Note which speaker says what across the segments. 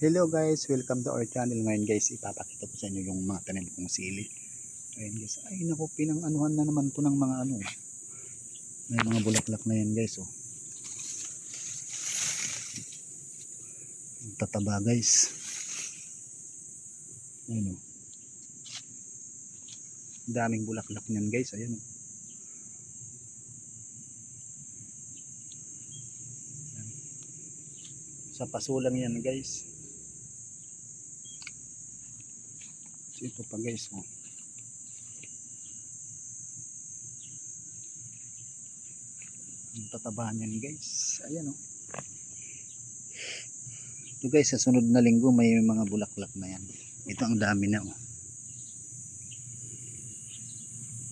Speaker 1: Hello guys, welcome to our channel. Ngayon guys, ipapakita ko sa inyo yung mga tanim kong sili. Ayun guys, ay naku, pinang anuhan na naman to ng mga ano. May mga bulaklak na yan guys, oh. Tataba guys. Ayun oh. Daming bulaklak niyan guys, ayun oh. Sa paso lang yan guys. Ito pa guys, oh. Ang tatabahan yan guys. Ayan oh. Ito guys, sa sunod na linggo may mga bulaklak na yan. Ito ang dami na oh.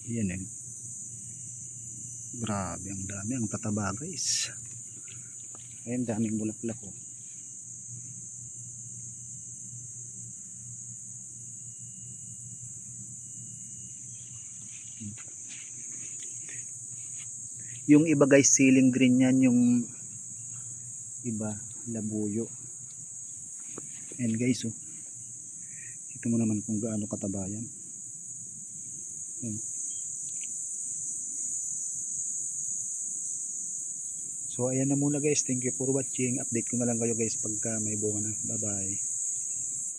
Speaker 1: Yan eh. Grabe ang dami, ang tataba guys. Ayan, daming bulaklak oh. Yung iba guys, ceiling green yan. Yung iba, labuyo. And guys, oh. Ito mo naman kung gaano kataba yan. So ayan na muna guys. Thank you for watching. Update ko na lang kayo guys pagka may bunga na. Bye bye.